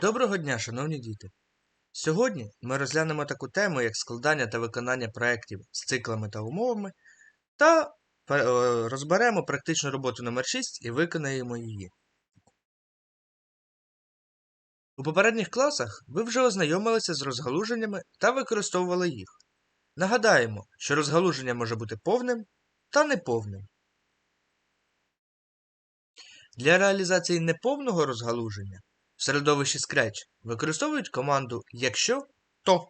Доброго дня, шановні діти! Сьогодні ми розглянемо таку тему, як складання та виконання проєктів з циклами та умовами, та е, розберемо практичну роботу номер 6 і виконаємо її. У попередніх класах ви вже ознайомилися з розгалуженнями та використовували їх. Нагадаємо, що розгалуження може бути повним та неповним. Для реалізації неповного розгалуження в середовищі Scratch використовують команду якщо то,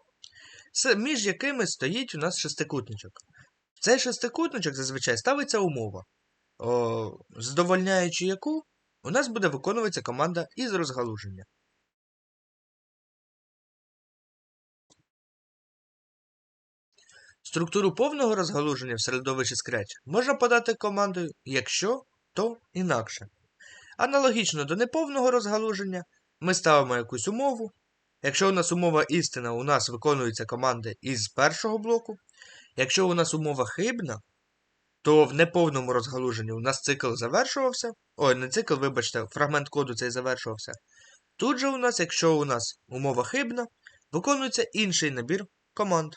між якими стоїть у нас шестикутничок. В цей шестикутничок зазвичай ставиться умова, о, задовольняючи яку у нас буде виконуватися команда із розгалуження. Структуру повного розгалуження в середовищі Scratch можна подати командою якщо то інакше. Аналогічно до неповного розгалуження ми ставимо якусь умову. Якщо у нас умова істина, у нас виконуються команди із першого блоку. Якщо у нас умова хибна, то в неповному розгалуженні у нас цикл завершувався. Ой, не цикл, вибачте, фрагмент коду цей завершувався. Тут же у нас, якщо у нас умова хибна, виконується інший набір команд.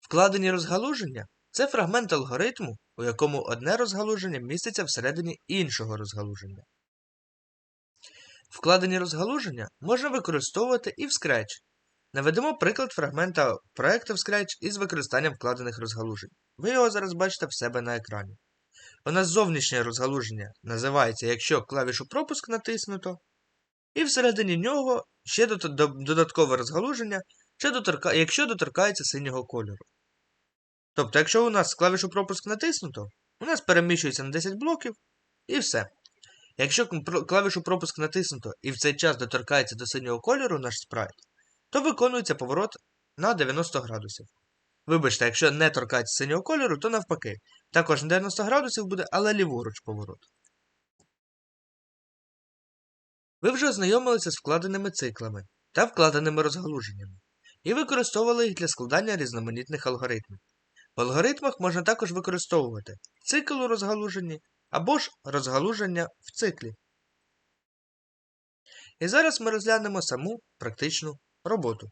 Вкладені розгалуження це фрагмент алгоритму, у якому одне розгалуження міститься всередині іншого розгалуження. Вкладені розгалуження можна використовувати і в Scratch. Наведемо приклад фрагмента проекту в Scratch із використанням вкладених розгалужень. Ви його зараз бачите в себе на екрані. У нас зовнішнє розгалуження називається, якщо клавішу пропуск натиснуто, і всередині нього ще додаткове розгалуження, якщо доторкається синього кольору. Тобто, якщо у нас клавішу пропуск натиснуто, у нас переміщується на 10 блоків і все. Якщо клавішу пропуск натиснуто і в цей час доторкається до синього кольору наш спрайт, то виконується поворот на 90 градусів. Вибачте, якщо не торкається синього кольору, то навпаки. Також на 90 градусів буде, але ліворуч поворот. Ви вже ознайомилися з вкладеними циклами та вкладеними розгалуженнями і використовували їх для складання різноманітних алгоритмів. В алгоритмах можна також використовувати цикл у розгалуженні або ж розгалуження в циклі. І зараз ми розглянемо саму практичну роботу.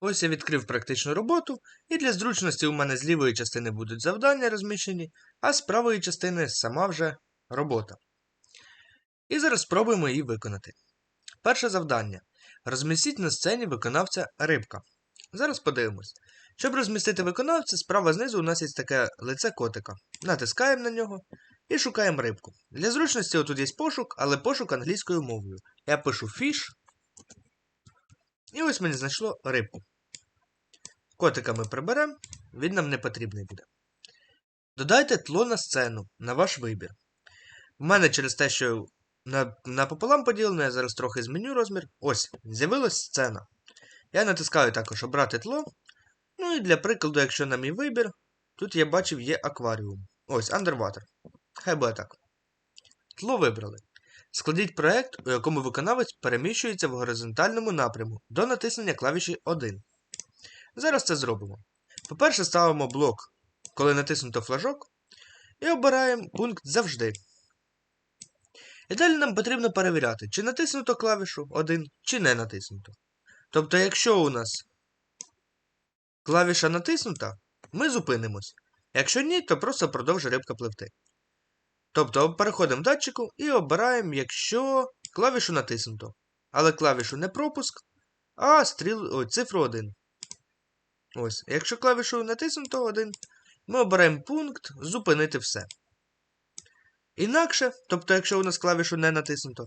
Ось я відкрив практичну роботу, і для зручності у мене з лівої частини будуть завдання розміщені, а з правої частини сама вже робота. І зараз спробуємо її виконати. Перше завдання. Розмістіть на сцені виконавця рибка. Зараз подивимось. Щоб розмістити виконавця, справа знизу у нас є таке лице котика. Натискаємо на нього і шукаємо рибку. Для зручності отут є пошук, але пошук англійською мовою. Я пишу fish. І ось мені знайшло рибку. Котика ми приберемо, він нам не потрібний буде. Додайте тло на сцену на ваш вибір. У мене через те, що на, напополам поділено, я зараз трохи зміню розмір. Ось, з'явилась сцена. Я натискаю також обрати тло. Ну і для прикладу, якщо на мій вибір, тут я бачив є акваріум. Ось, Underwater. Хай буде так. Тло вибрали. Складіть проект, у якому виконавець переміщується в горизонтальному напряму до натиснення клавіші 1. Зараз це зробимо. По-перше, ставимо блок, коли натиснуто флажок, і обираємо пункт завжди. І далі нам потрібно перевіряти, чи натиснуто клавішу 1, чи не натиснуто. Тобто, якщо у нас клавіша натиснута, ми зупинимось. Якщо ні, то просто продовжує рибка пливти. Тобто переходимо в датчику і обираємо, якщо клавішу натиснуто. Але клавішу не пропуск, а стріл... Ой, цифру 1. Ось. Якщо клавішу натиснуто 1, ми обираємо пункт Зупинити все. Інакше, тобто, якщо у нас клавішу не натиснуто,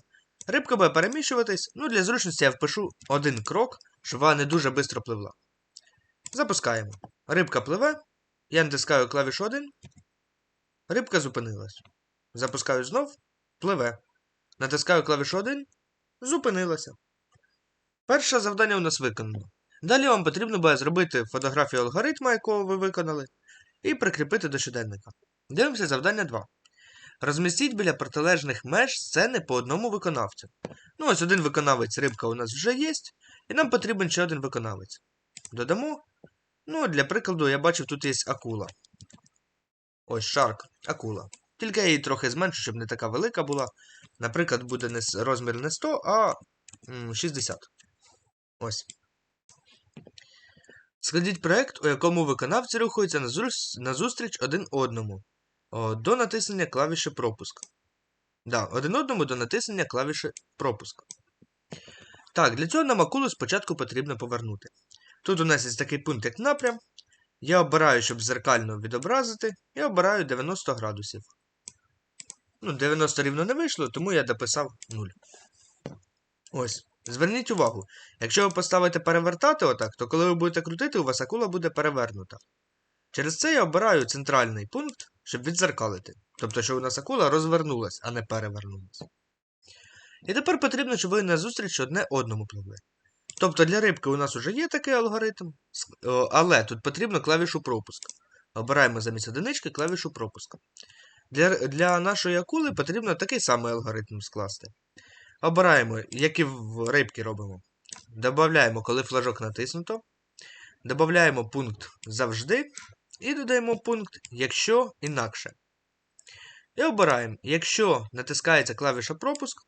рибка буде переміщуватись. Ну, для зручності я впишу один крок, щоб вона не дуже швидко пливла. Запускаємо. Рибка пливе. Я натискаю клавішу 1. Рибка зупинилась. Запускаю знов. Пливе. Натискаю клавішу 1. Зупинилася. Перше завдання у нас виконано. Далі вам потрібно буде зробити фотографію алгоритму, якого ви виконали, і прикріпити до щоденника. Дивимося завдання 2. Розмістіть біля протилежних меж сцени по одному виконавцю. Ну, ось один виконавець рибка у нас вже є, і нам потрібен ще один виконавець. Додамо. Ну, для прикладу, я бачив, тут є акула. Ось шарк, акула. Тільки я її трохи зменшу, щоб не така велика була. Наприклад, буде не розмір не 100, а 60. Ось. Складіть проект, у якому виконавці рухаються назус- назустріч один одному до натиснення клавіші пропуск. Да, один одному до натиснення клавіші пропуск. Так, для цього нам акулу спочатку потрібно повернути. Тут у нас є такий пункт, як напрям. Я обираю, щоб зеркально відобразити, і обираю 90 градусів. Ну, 90 рівно не вийшло, тому я дописав 0. Ось. Зверніть увагу, якщо ви поставите перевертати отак, то коли ви будете крутити, у вас акула буде перевернута. Через це я обираю центральний пункт, щоб відзеркалити. Тобто, що у нас акула розвернулась, а не перевернулась. І тепер потрібно, щоб ви назустріч одне одному пливли. Тобто для рибки у нас вже є такий алгоритм, але тут потрібно клавішу пропуск. Обираємо замість одинички клавішу пропуск. Для, для нашої акули потрібно такий самий алгоритм скласти. Обираємо, які в рибки робимо. Додаємо, коли флажок натиснуто. Додаємо пункт завжди. І додаємо пункт якщо інакше. І обираємо, якщо натискається клавіша пропуск.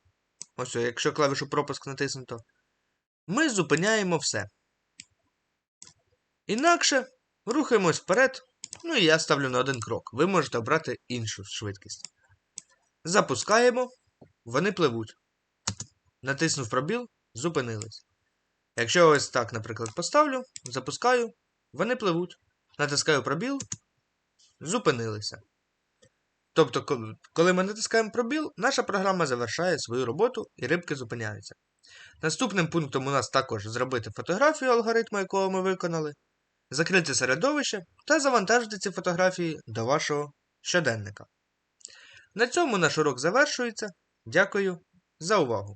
Ось, якщо клавішу пропуск натиснуто, ми зупиняємо все. Інакше рухаємось вперед. Ну і я ставлю на один крок. Ви можете обрати іншу швидкість. Запускаємо, вони пливуть. Натиснув пробіл, зупинились. Якщо ось так, наприклад, поставлю, запускаю, вони пливуть. Натискаю пробіл, зупинилися. Тобто, коли ми натискаємо пробіл, наша програма завершає свою роботу і рибки зупиняються. Наступним пунктом у нас також зробити фотографію алгоритму, якого ми виконали, закрити середовище та завантажити ці фотографії до вашого щоденника. На цьому наш урок завершується. Дякую за увагу!